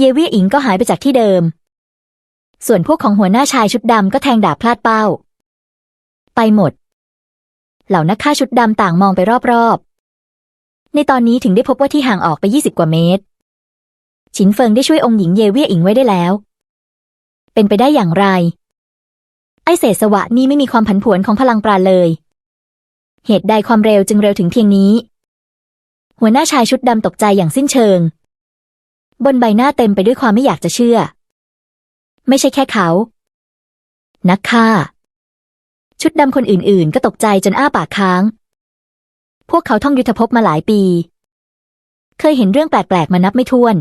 เยเวียอิงก็หายไปจากที่เดิม ส่วนพวกของหัวหน้าชายชุดดำก็แทงดาบพลาดเป้า ไปหมด เหล่านักฆ่าชุดดำต่างมองไปรอบๆ ในตอนนี้ถึงได้พบว่าที่ห่างออกไปยี่สิบกว่าเมตร ฉินเฟิงได้ช่วยองค์หญิงเยเวียอิงไว้ได้แล้ว เป็นไปได้อย่างไร ไอเศษสวะนี่ไม่มีความผันผวนของพลังปราณเลย เหตุใดความเร็วจึงเร็วถึงเพียงนี้ หัวหน้าชายชุดดำตกใจอย่างสิ้นเชิง บนใบหน้าเต็มไปด้วยความไม่อยากจะเชื่อ ไม่ใช่แค่เขา นักฆ่า ชุดดำคนอื่นๆ ก็ตกใจจนอ้าปากค้าง พวกเขาท่องยุทธภพมาหลายปี เคยเห็นเรื่องแปลกๆ มานับไม่ถ้วน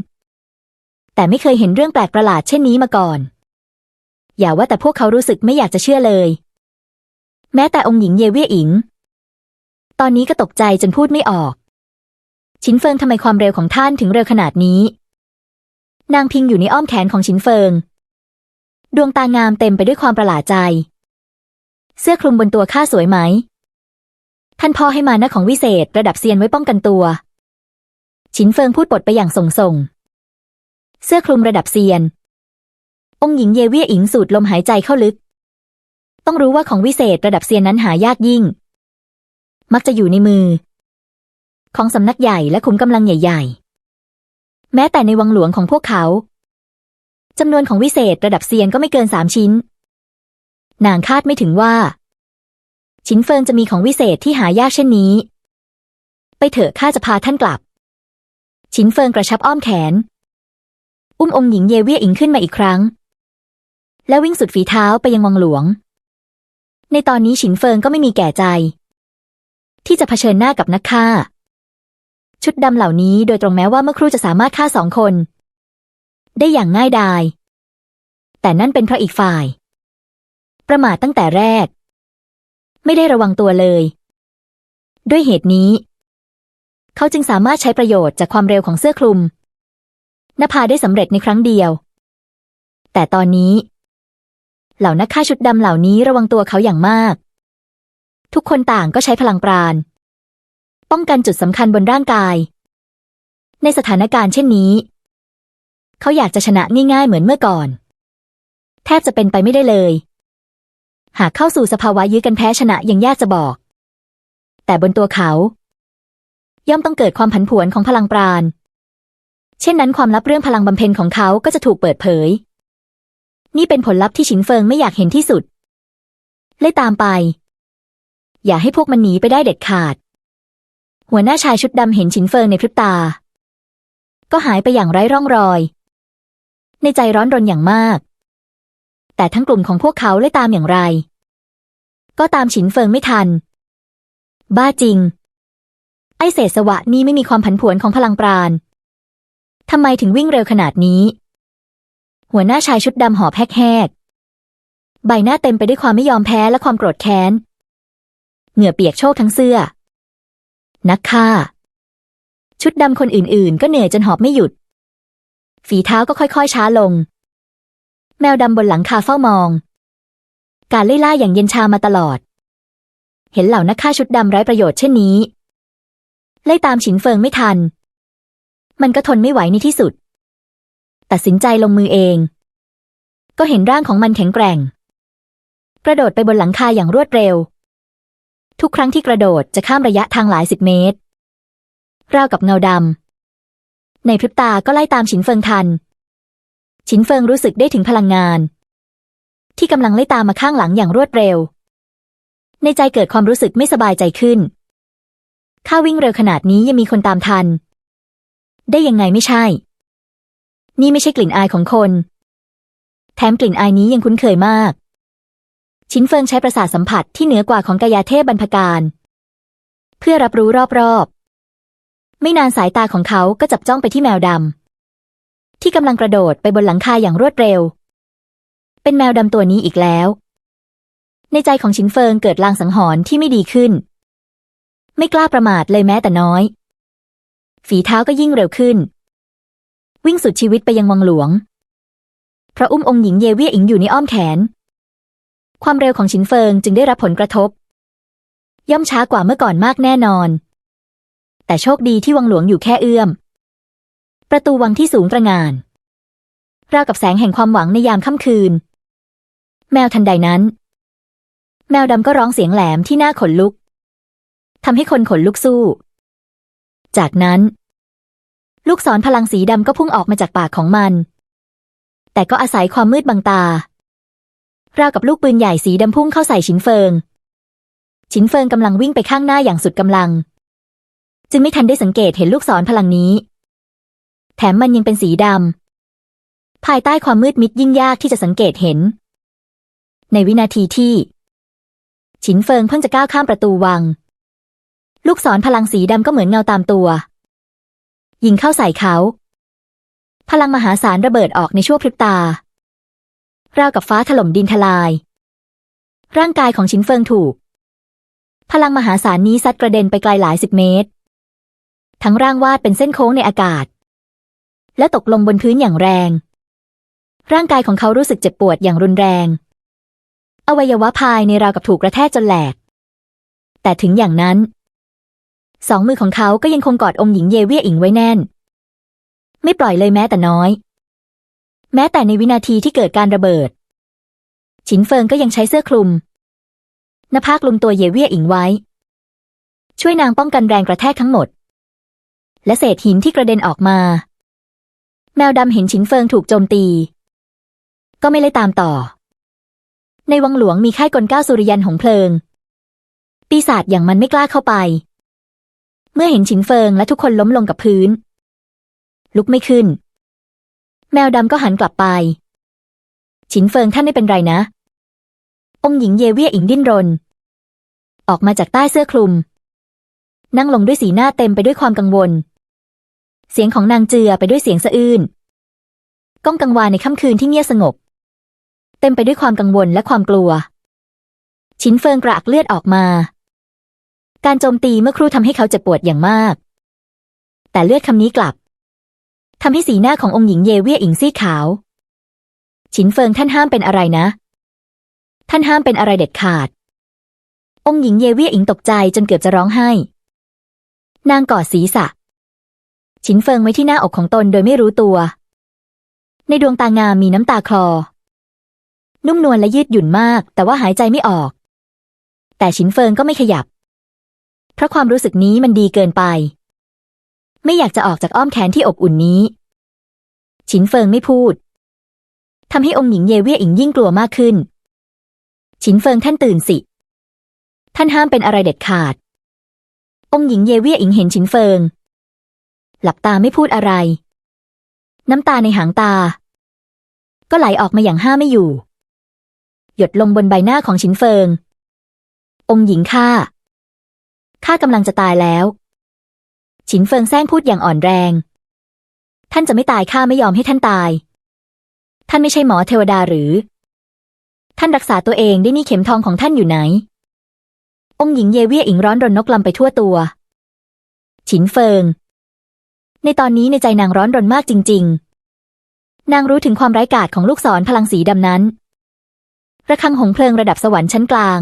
แต่ไม่เคยเห็นเรื่องแปลกประหลาดเช่นนี้มาก่อน อย่าว่าแต่พวกเขารู้สึกไม่อยากจะเชื่อเลย แม้แต่องค์หญิงเยเวียอิง ตอนนี้ก็ตกใจจนพูดไม่ออก ชินเฟิงทำไมความเร็วของท่านถึงเร็วขนาดนี้ นางพิงอยู่ในอ้อมแขนของชินเฟิง ดวงตางามเต็มไปด้วยความประหลาดใจ เสื้อคลุมบนตัวข้าสวยไหม ท่านพ่อให้มานะของวิเศษระดับเซียนไว้ป้องกันตัว ชินเฟิงพูดบทไปอย่างส่งส่ง เสื้อคลุมระดับเซียน องค์หญิงเยเวียอิงสูดลมหายใจเข้าลึก ต้องรู้ว่าของวิเศษระดับเซียนนั้นหายากยิ่ง มักจะอยู่ในมือ ของสำนักใหญ่และขุมกำลังใหญ่ ๆ แม้แต่ในวังหลวงของพวกเขาจำนวนของวิเศษระดับเซียนก็ไม่เกินสามชิ้น นางคาดไม่ถึงว่า ชิ้นเฟิงจะมีของวิเศษที่หายากเช่นนี้ ไปเถอะข้าจะพาท่านกลับ ชิ้นเฟิงกระชับอ้อมแขน อุ้มองหญิงเยเวียอิงขึ้นมาอีกครั้ง แล้ววิ่งสุดฝีเท้าไปยังวังหลวง ในตอนนี้ฉินเฟิงก็ไม่มีแก่ใจ ที่จะเผชิญหน้ากับนักฆ่า ชุดดำเหล่านี้โดยตรงแม้ว่าเมื่อครู่จะสามารถฆ่าสองคน ได้อย่างง่ายดาย แต่นั่นเป็นเพราะอีกฝ่าย ประมาทตั้งแต่แรก ไม่ได้ระวังตัวเลย ด้วยเหตุนี้ เขาจึงสามารถใช้ประโยชน์จากความเร็วของเสื้อคลุมนภาได้สำเร็จในครั้งเดียว แต่ตอนนี้ เหล่านักฆ่าชุดดำเหล่านี้ระวังตัวเขาอย่างมาก ทุกคนต่างก็ใช้พลังปราณ ป้องกันจุดสำคัญบนร่างกาย ในสถานการณ์เช่นนี้ เขาอยากจะชนะง่ายๆเหมือนเมื่อก่อน แทบจะเป็นไปไม่ได้เลย หากเข้าสู่สภาวะยื้อกันแพ้ชนะยังยากจะบอก แต่บนตัวเขา ย่อมต้องเกิดความผันผวนของพลังปราณ เช่นนั้นความลับเรื่องพลังบำเพ็ญของเขาก็จะถูกเปิดเผย นี่เป็นผลลัพธ์ที่ฉินเฟิงไม่อยากเห็นที่สุดเลยตามไป อย่าให้พวกมันหนีไปได้เด็ดขาด หัวหน้าชายชุดดำเห็นฉินเฟิงในพริบตา ก็หายไปอย่างไร้ร่องรอย ในใจร้อนรนอย่างมาก แต่ทั้งกลุ่มของพวกเขาเลยตามอย่างไร ก็ตามฉินเฟิงไม่ทัน บ้าจริง ไอเศษสวะนี่ไม่มีความผันผวนของพลังปราณทำไมถึงวิ่งเร็วขนาดนี้ หัวหน้าชายชุดดำหอบแหกๆใบหน้าเต็มไปด้วยความไม่ยอมแพ้และความโกรธแค้น เหงื่อเปียกโชกทั้งเสื้อ นักฆ่า ชุดดำคนอื่นๆ ก็เหนื่อยจนหอบไม่หยุด ฝีเท้าก็ค่อยๆ ช้าลง แมวดำบนหลังคาเฝ้ามอง การไล่ล่าอย่างเย็นชามาตลอด เห็นเหล่านักฆ่าชุดดำไร้ประโยชน์เช่นนี้ ไล่ตามฉินเฟิงไม่ทัน มันก็ทนไม่ไหวในที่สุด ตัดสินใจลงมือเอง ก็เห็นร่างของมันแข็งแกร่ง กระโดดไปบนหลังคาอย่างรวดเร็ว ทุกครั้งที่กระโดดจะข้ามระยะทางหลายสิบเมตร ราวกับเงาดำ ในพริบตาก็ไล่ตามฉินเฟิงทัน ฉินเฟิงรู้สึกได้ถึงพลังงาน ที่กำลังไล่ตามมาข้างหลังอย่างรวดเร็ว ในใจเกิดความรู้สึกไม่สบายใจขึ้น ข้าวิ่งเร็วขนาดนี้ยังมีคนตามทัน ได้ยังไงไม่ใช่ นี่ไม่ใช่กลิ่นอายของคน แถมกลิ่นอายนี้ยังคุ้นเคยมาก ชินเฟิงใช้ประสาทสัมผัสที่เหนือกว่าของกายาเทพบรรพการ เพื่อรับรู้รอบๆ ไม่นานสายตาของเขาก็จับจ้องไปที่แมวดำที่กำลังกระโดดไปบนหลังคาอย่างรวดเร็ว เป็นแมวดำตัวนี้อีกแล้ว ในใจของชินเฟิงเกิดลางสังหรณ์ที่ไม่ดีขึ้น ไม่กล้าประมาทเลยแม้แต่น้อย ฝีเท้าก็ยิ่งเร็วขึ้น วิ่งสุดชีวิตไปยังวังหลวงพระอุ้มองค์หญิงเยเวียอิงอยู่ในอ้อมแขน ความเร็วของชินเฟิงจึงได้รับผลกระทบ ย่อมช้ากว่าเมื่อก่อนมากแน่นอน แต่โชคดีที่วังหลวงอยู่แค่เอื้อม ประตูวังที่สูงตระงาน ราวกับแสงแห่งความหวังในยามค่ำคืน แมวทันใดนั้น แมวดำก็ร้องเสียงแหลมที่น่าขนลุกทำให้คนขนลุกสู้ จากนั้น ลูกศรพลังสีดำก็พุ่งออกมาจากปากของมัน แต่ก็อาศัยความมืดบังตา ราวกับลูกปืนใหญ่สีดำพุ่งเข้าใส่ฉินเฟิง ฉินเฟิงกำลังวิ่งไปข้างหน้าอย่างสุดกำลัง จึงไม่ทันได้สังเกตเห็นลูกศรพลังนี้ แถมมันยังเป็นสีดำภายใต้ความมืดมิดยิ่งยากที่จะสังเกตเห็น ในวินาทีที่ ฉินเฟิงเพิ่งจะก้าวข้ามประตูวัง ลูกศรพลังสีดำก็เหมือนเงาตามตัว ยิงเข้าใส่เขา พลังมหาศาลระเบิดออกในชั่วพริบตา ราวกับฟ้าถล่มดินทลาย ร่างกายของฉินเฟิงถูก พลังมหาศาลนี้ซัดกระเด็นไปไกลหลายสิบเมตร ทั้งร่างวาดเป็นเส้นโค้งในอากาศ และตกลงบนพื้นอย่างแรง ร่างกายของเขารู้สึกเจ็บปวดอย่างรุนแรง อวัยวะภายในราวกับถูกกระแทกจนแหลก แต่ถึงอย่างนั้น สองมือของเขาก็ยังคงกอดองค์หญิงเยเวียอิงไว้แน่น ไม่ปล่อยเลยแม้แต่น้อย แม้แต่ในวินาทีที่เกิดการระเบิด ฉินเฟิงก็ยังใช้เสื้อคลุมหน้าผาคลุมตัวเยเวียอิงไว้ ช่วยนางป้องกันแรงกระแทกทั้งหมด และเศษหินที่กระเด็นออกมา แมวดำเห็นฉินเฟิงถูกโจมตี ก็ไม่เลยตามต่อ ในวังหลวงมีค่ายกลก้าสุริยันหงเพลิง ปีศาจอย่างมันไม่กล้าเข้าไป เมื่อเห็นฉินเฟิงและทุกคนล้มลงกับพื้น ลุกไม่ขึ้น แมวดำก็หันกลับไป ฉินเฟิงท่านไม่เป็นไรนะ องหญิงเยเวียอิงดิ้นรน ออกมาจากใต้เสื้อคลุม นั่งลงด้วยสีหน้าเต็มไปด้วยความกังวล เสียงของนางเจือไปด้วยเสียงสะอื้น ก้องกังวานในค่ำคืนที่เงียบสงบ เต็มไปด้วยความกังวลและความกลัว ฉินเฟิงกระอักเลือดออกมา การโจมตีเมื่อครู่ทำให้เขาเจ็บปวดอย่างมาก แต่เลือดคำนี้กลับ ทำให้สีหน้าขององค์หญิงเยเวียอิงซีขาว ฉินเฟิงท่านห้ามเป็นอะไรนะ ท่านห้ามเป็นอะไรเด็ดขาด องค์หญิงเยเวียอิงตกใจจนเกือบจะร้องไห้ นางกอดศีรษะ ฉินเฟิงไว้ที่หน้าอกของตนโดยไม่รู้ตัว ในดวงตางามมีน้ำตาคลอ นุ่มนวลและยืดหยุ่นมาก แต่ว่าหายใจไม่ออก แต่ฉินเฟิงก็ไม่ขยับ เพราะความรู้สึกนี้มันดีเกินไป ไม่อยากจะออกจากอ้อมแขนที่อบอุ่นนี้ ฉินเฟิงไม่พูดทำให้องค์หญิงเยเวียอิงยิ่งกลัวมากขึ้น ฉินเฟิงท่านตื่นสิ ท่านห้ามเป็นอะไรเด็ดขาด องค์หญิงเยเวียอิงเห็นฉินเฟิง หลับตาไม่พูดอะไร น้ำตาในหางตา ก็ไหลออกมาอย่างห้าไม่อยู่ หยดลงบนใบหน้าของฉินเฟิง องค์หญิงข้าข้ากำลังจะตายแล้ว ฉินเฟิงแซงพูดอย่างอ่อนแรง ท่านจะไม่ตายข้าไม่ยอมให้ท่านตาย ท่านไม่ใช่หมอเทวดาหรือ ท่านรักษาตัวเองได้นี่เข็มทองของท่านอยู่ไหน องค์หญิงเยเวียอิงร้อนรนนกลำไปทั่วตัว ฉินเฟิง ในตอนนี้ในใจนางร้อนรนมากจริง ๆ นางรู้ถึงความไร้กาจของลูกศรพลังสีดำนั้น ระฆังหงเพลิงระดับสวรรค์ชั้นกลาง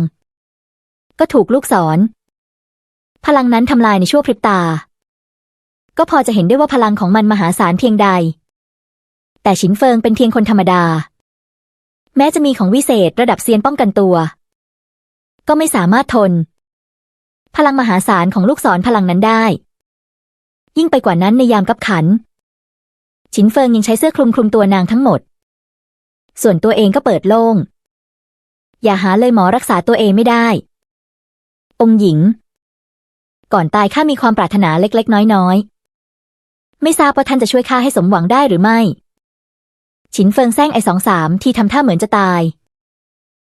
ก็ถูกลูกศร พลังนั้นทำลายในชั่วพริบตา ก็พอจะเห็นได้ว่าพลังของมันมหาศาลเพียงใด แต่ฉินเฟิงเป็นเพียงคนธรรมดา แม้จะมีของวิเศษระดับเซียนป้องกันตัว ก็ไม่สามารถทน พลังมหาศาลของลูกศรพลังนั้นได้ ยิ่งไปกว่านั้นในยามกับขัน ฉินเฟิงยังใช้เสื้อคลุมคลุมตัวนางทั้งหมด ส่วนตัวเองก็เปิดโล่ง อย่าหาเลยหมอรักษาตัวเองไม่ได้ องหญิงก่อนตายข้ามีความปรารถนาเล็กๆ น้อยๆ ไม่ทราบว่าท่านจะช่วยข้าให้สมหวังได้หรือไม่ ฉินเฟิงแซงไอสองสามที่ทำท่าเหมือนจะตาย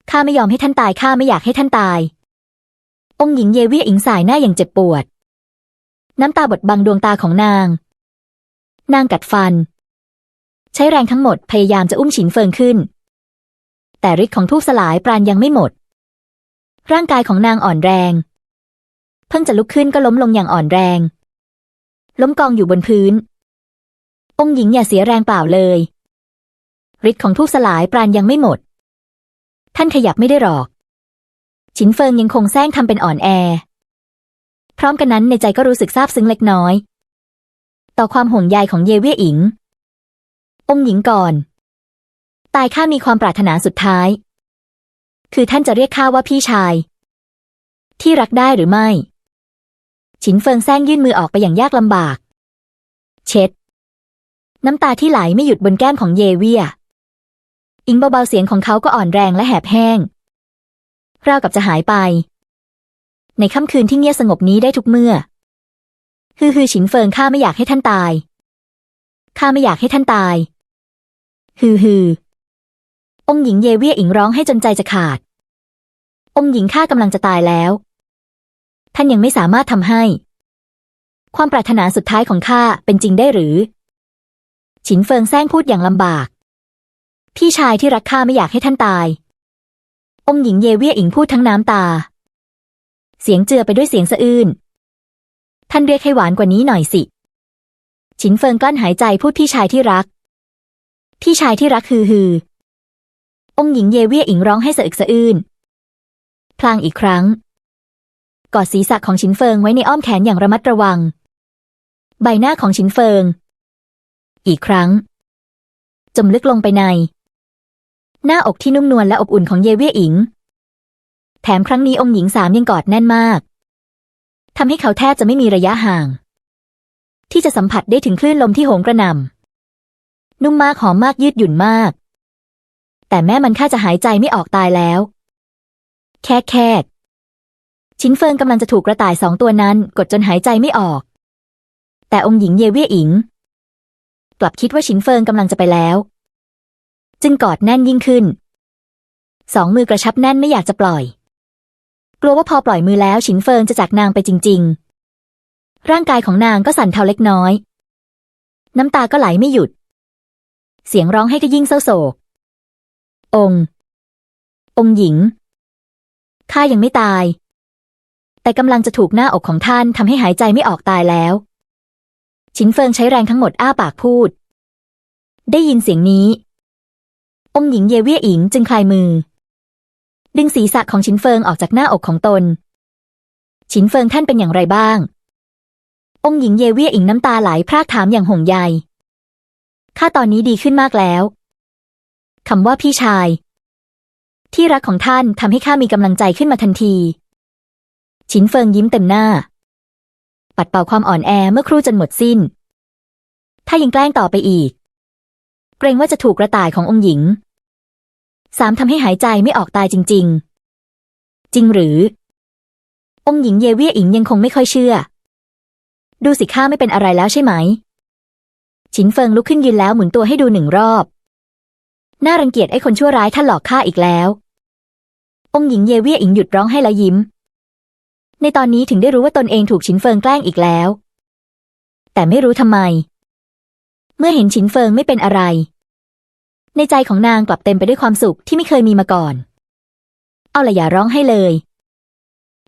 ข้าไม่ยอมให้ท่านตายข้าไม่อยากให้ท่านตาย องค์หญิงเยวีอิงสายหน้าอย่างเจ็บปวด น้ำตาบดบังดวงตาของนาง นางกัดฟัน ใช้แรงทั้งหมดพยายามจะอุ้มฉินเฟิงขึ้น แต่ฤทธิ์ของทูบสลายปราณยังไม่หมด ร่างกายของนางอ่อนแรง เพิ่งจะลุกขึ้นก็ล้มลงอย่างอ่อนแรง ล้มกองอยู่บนพื้น องค์หญิงอย่าเสียแรงเปล่าเลยฤทธิ์ของทูบสลายปราณยังไม่หมด ท่านขยับไม่ได้หรอก ฉินเฟิงยังคงแซงทำเป็นอ่อนแอ พร้อมกันนั้นในใจก็รู้สึกซาบซึ้งเล็กน้อย ต่อความห่วงใยของเยเวียอิง องค์หญิงก่อน ตายข้ามีความปรารถนาสุดท้าย คือท่านจะเรียกข้าว่าพี่ชาย ที่รักได้หรือไม่ ฉินเฟิงแซงยื่นมือออกไปอย่างยากลำบาก เช็ด น้ำตาที่ไหลไม่หยุดบนแก้มของเยเวีย อิงเบาๆเสียงของเขาก็อ่อนแรงและแหบแห้งราวกับจะหายไป ในค่ำคืนที่เงียบสงบนี้ได้ทุกเมื่อ ฮือฮือฉินเฟิงข้าไม่อยากให้ท่านตาย ข้าไม่อยากให้ท่านตาย ฮือฮือ องหญิงเยเวียอิงร้องให้จนใจจะขาด องหญิงข้ากำลังจะตายแล้ว ท่านยังไม่สามารถทำให้ ความปรารถนาสุดท้ายของข้าเป็นจริงได้หรือ ฉินเฟิงแซงพูดอย่างลำบาก พี่ชายที่รักข้าไม่อยากให้ท่านตาย องหญิงเยเวียอิงพูดทั้งน้ำตา เสียงเจือไปด้วยเสียงสะอื้น ท่านเรียกให้หวานกว่านี้หน่อยสิ ฉินเฟิงกลั้นหายใจพูดพี่ชายที่รัก พี่ชายที่รักฮือฮือองหญิงเยเวียอิงร้องให้สะอึกสะอื้น พลางอีกครั้ง กอดศีรษะของฉินเฟิงไว้ในอ้อมแขนอย่างระมัดระวัง ใบหน้าของฉินเฟิง อีกครั้ง จมลึกลงไปใน หน้าอกที่นุ่มนวลและอบอุ่นของเยเวียอิง แถมครั้งนี้องค์หญิงสามยังกอดแน่นมากทำให้เขาแทบจะไม่มีระยะห่าง ที่จะสัมผัสได้ถึงคลื่นลมที่โหมกระหน่ำนุ่มมากหอมมากยืดหยุ่นมาก แต่แม่มันค่าจะหายใจไม่ออกตายแล้ว แค่แค่ ชิ้นเฟิงกำลังจะถูกกระต่ายสองตัวนั้น กดจนหายใจไม่ออก แต่องค์หญิงเยเวียอิง กลับคิดว่าชินเฟิงกำลังจะไปแล้ว จึงกอดแน่นยิ่งขึ้น สองมือกระชับแน่นไม่อยากจะปล่อย กลัวว่าพอปล่อยมือแล้วฉินเฟิงจะจากนางไปจริง ๆ ร่างกายของนางก็สั่นเทาเล็กน้อย น้ำตาก็ไหลไม่หยุด เสียงร้องให้ก็ยิ่งเศร้าโศก องค์ องค์หญิงข้ายังไม่ตาย แต่กำลังจะถูกหน้าอกของท่านทำให้หายใจไม่ออกตายแล้วฉินเฟิงใช้แรงทั้งหมดอ้าปากพูด ได้ยินเสียงนี้องค์หญิงเยเวียอิงจึงคลายมือ ดึงศีรษะของฉินเฟิงออกจากหน้าอกของตนฉินเฟิงท่านเป็นอย่างไรบ้าง องค์หญิงเยเวียอิงน้ำตาไหลพรากถามอย่างห่วงใยข้าตอนนี้ดีขึ้นมากแล้วคำว่าพี่ชาย ที่รักของท่านทำให้ข้ามีกำลังใจขึ้นมาทันที ฉินเฟิงยิ้มเต็มหน้า ปัดเป่าความอ่อนแอเมื่อครู่จนหมดสิ้น ถ้ายังแกล้งต่อไปอีก เกรงว่าจะถูกกระต่ายขององค์หญิง สามทำให้หายใจไม่ออกตายจริง ๆ จริงหรือ องค์หญิงเยเวียอิงยังคงไม่ค่อยเชื่อ ดูสิข้าไม่เป็นอะไรแล้วใช่ไหม ฉินเฟิงลุกขึ้นยืนแล้วหมุนตัวให้ดูหนึ่งรอบ น่ารังเกียจไอ้คนชั่วร้ายท่านหลอกข้าอีกแล้วองค์หญิงเยเวียอิงหยุดร้องให้และยิ้ม ในตอนนี้ถึงได้รู้ว่าตนเองถูกฉินเฟิงแกล้งอีกแล้ว แต่ไม่รู้ทำไม เมื่อเห็นฉินเฟิงไม่เป็นอะไร ในใจของนางกลับเต็มไปด้วยความสุขที่ไม่เคยมีมาก่อน เอาละอย่าร้องให้เลย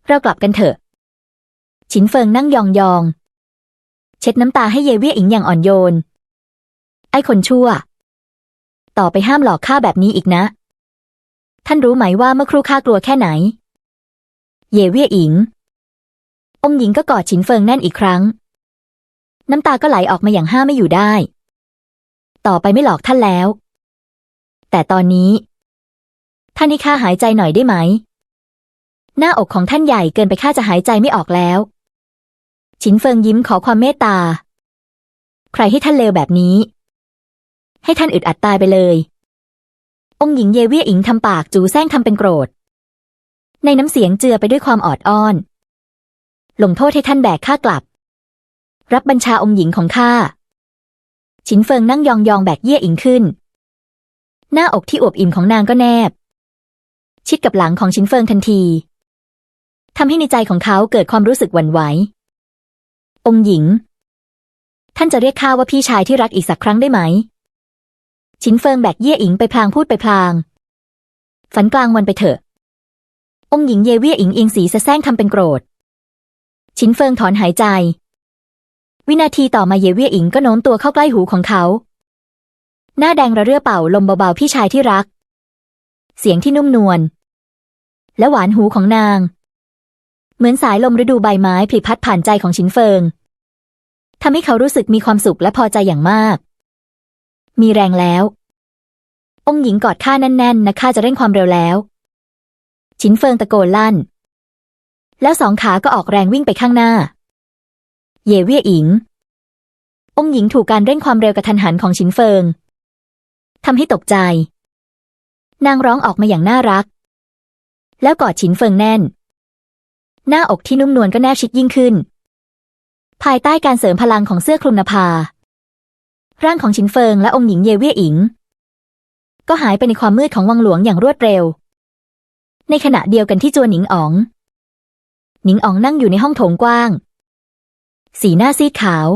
เรากลับกันเถอะ ฉินเฟิงนั่งยองยอง เช็ดน้ำตาให้เยเวียอิงอย่างอ่อนโยน ไอ้คนชั่ว ต่อไปห้ามหลอกข้าแบบนี้อีกนะ ท่านรู้ไหมว่าเมื่อครู่ข้ากลัวแค่ไหน เยเวียอิง องหญิงก็กอดฉินเฟิงแน่นอีกครั้ง น้ำตาก็ไหลออกมาอย่างห้าไม่อยู่ได้ ต่อไปไม่หลอกท่านแล้ว แต่ตอนนี้ ท่านให้ข้าหายใจหน่อยได้ไหม หน้าอกของท่านใหญ่เกินไปข้าจะหายใจไม่ออกแล้ว ฉินเฟิงยิ้มขอความเมตตา ใครให้ท่านเลวแบบนี้ ให้ท่านอึดอัดตายไปเลย องหญิงเยเวียอิงทำปากจูแซงทำเป็นโกรธ ในน้ำเสียงเจือไปด้วยความออดอ้อน ลงโทษให้ท่านแบกข้ากลับ รับบัญชาองค์หญิงของข้าฉินเฟิงนั่งยองๆแบกเยี่ยอิงขึ้น หน้าอกที่อวบอิ่มของนางก็แนบ ชิดกับหลังของฉินเฟิงทันทีทำให้ในใจของเขาเกิดความรู้สึกหวั่นไหว องค์หญิง ท่านจะเรียกข้าว่าพี่ชายที่รักอีกสักครั้งได้ไหมฉินเฟิงแบกเย่ยอิงไปพลางพูดไปพลาง ฝันกลางวันไปเถอะ องค์หญิงเยเวียอิงเอียงสีสะแซงทำเป็นโกรธ ฉินเฟิงถอนหายใจ วินาทีต่อมาเยเวียอิงก็โน้มตัวเข้าใกล้หูของเขา หน้าแดงระเรื่อเป่าลมเบาๆพี่ชายที่รัก เสียงที่นุ่มนวลและหวานหูของนาง เหมือนสายลมฤดูใบไม้ผลิพัดผ่านใจของฉินเฟิงทำให้เขารู้สึกมีความสุขและพอใจอย่างมาก มีแรงแล้ว องค์หญิงกอดข้าแน่นๆนะข้าจะเร่งความเร็วแล้วฉินเฟิงตะโกนลั่น แล้วสองขาก็ออกแรงวิ่งไปข้างหน้า เย่เวี่ยอิง องหญิงถูกการเร่งความเร็วกระทันหันของฉินเฟิงทำให้ตกใจ นางร้องออกมาอย่างน่ารัก แล้วกอดฉินเฟิงแน่น หน้าอกที่นุ่มนวลก็แนบชิดยิ่งขึ้น ภายใต้การเสริมพลังของเสื้อคลุมนภา ร่างของฉินเฟิงและองค์หญิงเยเวี่ยอิง ก็หายไปในความมืดของวังหลวงอย่างรวดเร็ว ในขณะเดียวกันที่จัวหนิงอ๋อง หนิงอ๋องนั่งอยู่ในห้องโถงกว้าง สีหน้าซีดขาว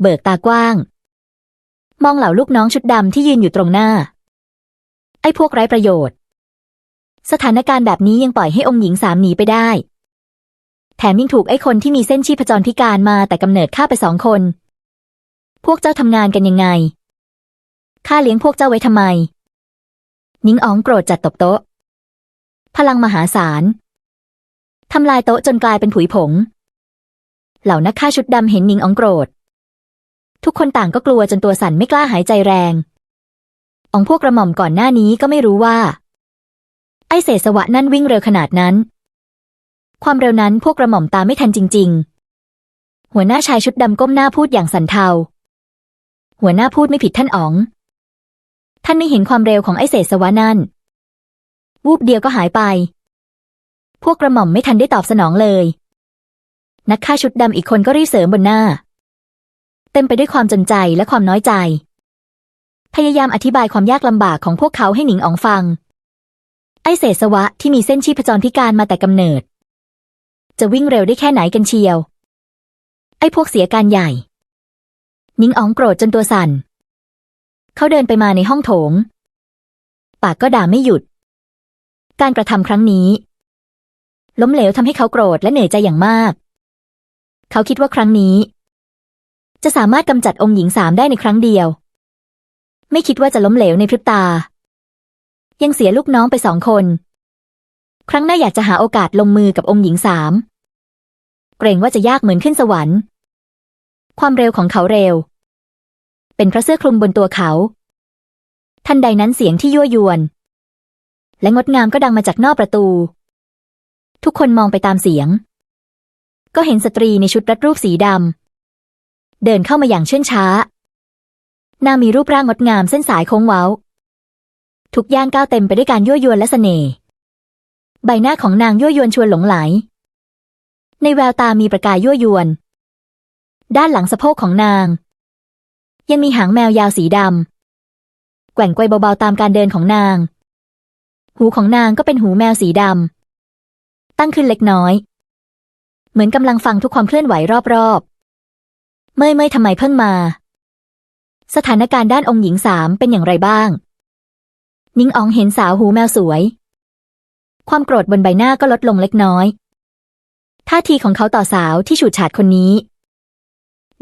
เบิกตากว้าง มองเหล่าลูกน้องชุดดำที่ยืนอยู่ตรงหน้า ไอ้พวกไร้ประโยชน์ สถานการณ์แบบนี้ยังปล่อยให้องค์หญิงสามหนีไปได้ แถมยังถูกไอ้คนที่มีเส้นชีพจรพิการมาแต่กำเนิดฆ่าไปสองคน พวกเจ้าทำงานกันยังไงข้าเลี้ยงพวกเจ้าไว้ทำไม นิ้งอ๋องโกรธจัดตบโต๊ะ พลังมหาศาล ทำลายโต๊ะจนกลายเป็นผุยผง เหล่านักฆ่าชุดดำเห็นนิงอองโกรธ ทุกคนต่างก็กลัวจนตัวสั่นไม่กล้าหายใจแรง อองพวกกระหม่อมก่อนหน้านี้ก็ไม่รู้ว่า ไอเศษสวะนั่นวิ่งเร็วขนาดนั้น ความเร็วนั้นพวกกระหม่อมตามไม่ทันจริง ๆ หัวหน้าชายชุดดำก้มหน้าพูดอย่างสันเทา หัวหน้าพูดไม่ผิดท่านอ๋อง ท่านไม่เห็นความเร็วของไอเศษสวะนั่นวูบเดียวก็หายไป พวกกระหม่อมไม่ทันได้ตอบสนองเลย นักฆ่าชุดดำอีกคนก็รีเสริมบนหน้า เต็มไปด้วยความจนใจและความน้อยใจ พยายามอธิบายความยากลำบากของพวกเขาให้หนิงอ๋องฟัง ไอเศษสวะที่มีเส้นชีพจรพิการมาแต่กำเนิด จะวิ่งเร็วได้แค่ไหนกันเชียว ไอพวกเสียการใหญ่หนิงอ๋องโกรธจนตัวสั่น เขาเดินไปมาในห้องโถง ปากก็ด่าไม่หยุดการกระทำครั้งนี้ ล้มเหลวทำให้เขาโกรธและเหนื่อยใจอย่างมาก เขาคิดว่าครั้งนี้ จะสามารถกำจัดองค์หญิงสามได้ในครั้งเดียว ไม่คิดว่าจะล้มเหลวในพริบตา ยังเสียลูกน้องไปสองคน ครั้งหน้าอยากจะหาโอกาสลงมือกับองค์หญิงสาม เกรงว่าจะยากเหมือนขึ้นสวรรค์ ความเร็วของเขาเร็ว เป็นเพราะเสื้อคลุมบนตัวเขา ทันใดนั้นเสียงที่ยั่วยวน และงดงามก็ดังมาจากนอกประตู ทุกคนมองไปตามเสียง ก็เห็นสตรีในชุดรัดรูปสีดำเดินเข้ามาอย่างเชื่องช้า นางมีรูปร่างงดงามเส้นสายโค้งเว้า ทุกย่างก้าวเต็มไปด้วยการยั่วยวนและเสน่ห์ ใบหน้าของนางยั่วยวนชวนหลงไหล ในแววตามีประกายยั่วยวน ด้านหลังสะโพกของนาง ยังมีหางแมวยาวสีดำแกว่งไกวเบาๆตามการเดินของนาง หูของนางก็เป็นหูแมวสีดำ ตั้งขึ้นเล็กน้อย เหมือนกำลังฟังทุกความเคลื่อนไหวรอบๆ เมื่อยเมื่อยทำไมเพิ่งมา สถานการณ์ด้านองค์หญิงสามเป็นอย่างไรบ้าง นิ้งอองเห็นสาวหูแมวสวย ความโกรธบนใบหน้าก็ลดลงเล็กน้อย ท่าทีของเขาต่อสาวที่ฉูดฉาดคนนี้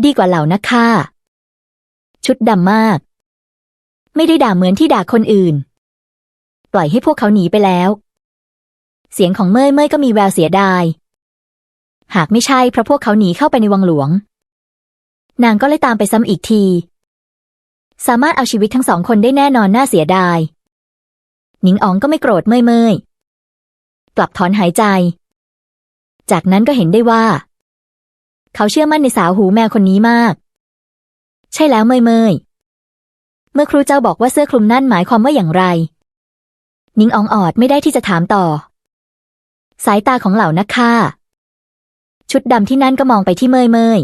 ดีกว่าเหล่านักฆ่า ชุดดำมาก ไม่ได้ด่าเหมือนที่ด่าคนอื่น ปล่อยให้พวกเขาหนีไปแล้ว เสียงของเมื่อยเมื่ยก็มีแววเสียดาย หากไม่ใช่เพราะพวกเขาหนีเข้าไปในวังหลวง นางก็เลยตามไปซ้ำอีกที สามารถเอาชีวิตทั้งสองคนได้แน่นอนน่าเสียดายหนิงอ๋องก็ไม่โกรธเมื่อยเมื่ยกลับถอนหายใจ จากนั้นก็เห็นได้ว่า เขาเชื่อมั่นในสาวหูแมวคนนี้มาก ใช่แล้วเมื่อยเมื่ยเมื่อครูเจ้าบอกว่าเสื้อคลุมนั่นหมายความว่าอย่างไรหนิงอ๋องออดไม่ได้ที่จะถามต่อ สายตาของเหล่านักฆ่า ชุดดำที่นั่นก็มองไปที่เมยเมย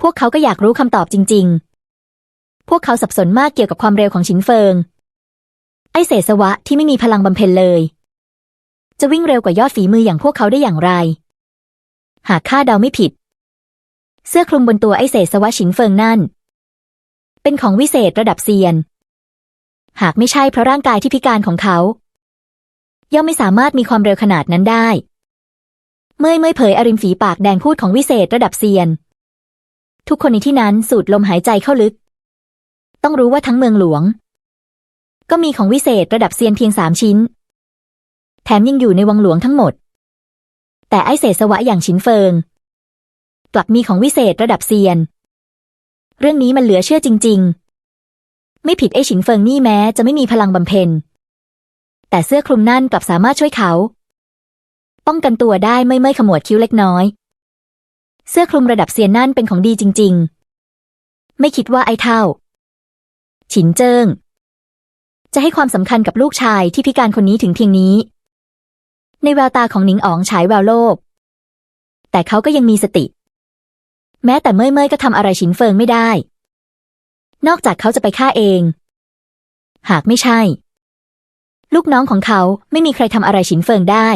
พวกเขาก็อยากรู้คำตอบจริง ๆ พวกเขาสับสนมากเกี่ยวกับความเร็วของชินเฟิง ไอเศษสวะที่ไม่มีพลังบำเพ็ญเลย จะวิ่งเร็วกว่ายอดฝีมืออย่างพวกเขาได้อย่างไร หากข้าเดาไม่ผิด เสื้อคลุมบนตัวไอเศษสวะชินเฟิงนั่น เป็นของวิเศษระดับเซียน หากไม่ใช่เพราะร่างกายที่พิการของเขา ย่อมไม่สามารถมีความเร็วขนาดนั้นได้ เมื่อยเมื่อยเผยอริมฝีปากแดงพูดของวิเศษระดับเซียน ทุกคนในที่นั้นสูดลมหายใจเข้าลึก ต้องรู้ว่าทั้งเมืองหลวง ก็มีของวิเศษระดับเซียนเพียงสามชิ้น แถมยังอยู่ในวังหลวงทั้งหมด แต่ไอเศษสวะอย่างชินเฟิง กลับมีของวิเศษระดับเซียน เรื่องนี้มันเหลือเชื่อจริง ๆ ไม่ผิดไอ้ฉินเฟิงนี่แม้จะไม่มีพลังบำเพ็ญ แต่เสื้อคลุมนั่นกลับสามารถช่วยเขา ป้องกันตัวได้ไม่เมื่อยขมวดคิ้วเล็กน้อย เสื้อคลุมระดับเซียนนั่นเป็นของดีจริง ๆ ไม่คิดว่าไอ้เท่า ฉินเจิ้งจะให้ความสำคัญกับลูกชายที่พิการคนนี้ถึงเพียงนี้ ในแววตาของหนิงอ๋องฉายแววโลภแต่เขาก็ยังมีสติ แม้แต่เมื่อยเมื่อยก็ทำอะไรฉินเฟิงไม่ได้ นอกจากเขาจะไปฆ่าเอง หากไม่ใช่ ลูกน้องของเขาไม่มีใครทำอะไรฉินเฟิงได้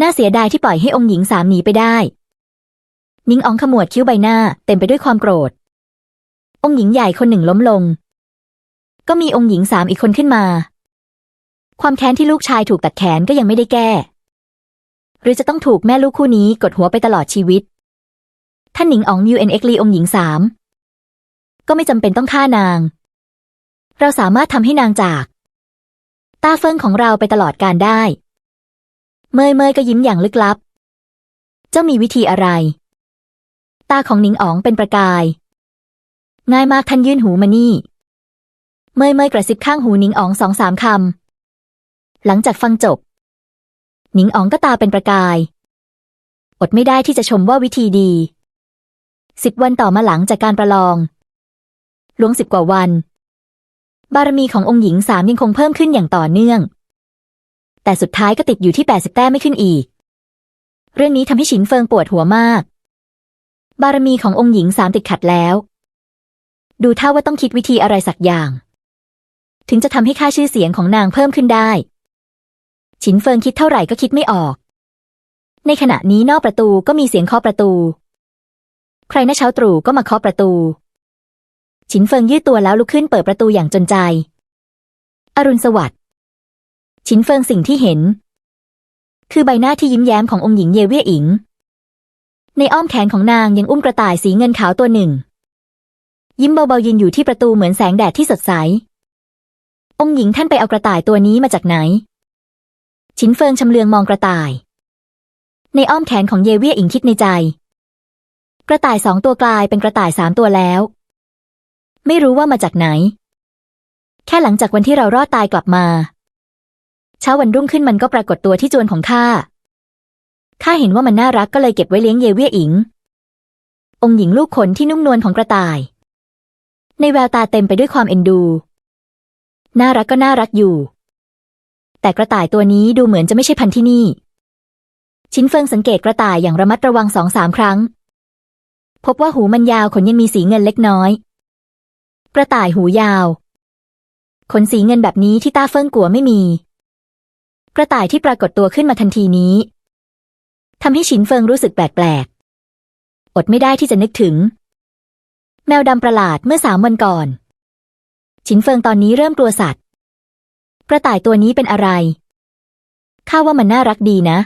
น่าเสียดายที่ปล่อยให้องค์หญิงสามหนีไปได้ นิงอองขมวดคิ้วใบหน้าเต็มไปด้วยความโกรธ องค์หญิงใหญ่คนหนึ่งล้มลง ก็มีองค์หญิงสามอีกคนขึ้นมา ความแค้นที่ลูกชายถูกตัดแขนก็ยังไม่ได้แก้ หรือจะต้องถูกแม่ลูกคู่นี้กดหัวไปตลอดชีวิต ท่านหนิงอองยูเอ็นเอ็กลีองค์หญิงสามก็ไม่จำเป็นต้องฆ่านาง เราสามารถทำให้นางจาก ตาเฟิงของเราไปตลอดการได้ เมยเมยก็ยิ้มอย่างลึกลับ เจ้ามีวิธีอะไร ตาของหนิงอ๋องเป็นประกาย ง่ายมากท่านยื่นหูมานี่ เมยเมยกระซิบข้างหูหนิงอ๋องสองสามคำ หลังจากฟังจบ หนิงอ๋องก็ตาเป็นประกาย อดไม่ได้ที่จะชมว่าวิธีดี สิบวันต่อมาหลังจากการประลองหลวงสิบกว่าวัน บารมีขององค์หญิงสามยังคงเพิ่มขึ้นอย่างต่อเนื่อง แต่สุดท้ายก็ติดอยู่ที่แปดสิบแต้มไม่ขึ้นอีก เรื่องนี้ทำให้ฉินเฟิงปวดหัวมาก บารมีขององค์หญิงสามติดขัดแล้ว ดูท่าว่าต้องคิดวิธีอะไรสักอย่าง ถึงจะทำให้ค่าชื่อเสียงของนางเพิ่มขึ้นได้ ฉินเฟิงคิดเท่าไหร่ก็คิดไม่ออก ในขณะนี้นอกประตูก็มีเสียงเคาะประตู ใครนะเช้าตรู่ก็มาเคาะประตู ฉินเฟิงยืดตัวแล้วลุกขึ้นเปิดประตูอย่างจนใจ อรุณสวัสดิ์ฉินเฟิงสิ่งที่เห็น คือใบหน้าที่ยิ้มแย้มขององค์หญิงเยเวียอิง ในอ้อมแขนของนางยังอุ้มกระต่ายสีเงินขาวตัวหนึ่ง ยิ้มเบาๆยืนอยู่ที่ประตูเหมือนแสงแดดที่สดใส องค์หญิงท่านไปเอากระต่ายตัวนี้มาจากไหน ฉินเฟิงชำเลืองมองกระต่าย ในอ้อมแขนของเยเวียอิงคิดในใจ กระต่ายสองตัวกลายเป็นกระต่ายสามตัวแล้ว ไม่รู้ว่ามาจากไหน แค่หลังจากวันที่เรารอดตายกลับมา เช้าวันรุ่งขึ้นมันก็ปรากฏตัวที่จวนของข้า ข้าเห็นว่ามันน่ารักก็เลยเก็บไว้เลี้ยงเยเวียอิง องค์หญิงลูกขนที่นุ่มนวลของกระต่าย ในแววตาเต็มไปด้วยความเอ็นดู น่ารักก็น่ารักอยู่ แต่กระต่ายตัวนี้ดูเหมือนจะไม่ใช่พันธุ์ที่นี่ ชินเฟิงสังเกตกระต่ายอย่างระมัดระวังสองสามครั้ง พบว่าหูมันยาวขนยังมีสีเงินเล็กน้อย กระต่ายหูยาว ขนสีเงินแบบนี้ที่ต้าเฟิงกัวไม่มี กระต่ายที่ปรากฏตัวขึ้นมาทันทีนี้ทำให้ชินเฟิงรู้สึกแปลกๆ อดไม่ได้ที่จะนึกถึง แมวดำประหลาดเมื่อสามวันก่อนชินเฟิงตอนนี้เริ่มกลัวสัตว์ กระต่ายตัวนี้เป็นอะไร ข้าว่ามันน่ารักดีนะ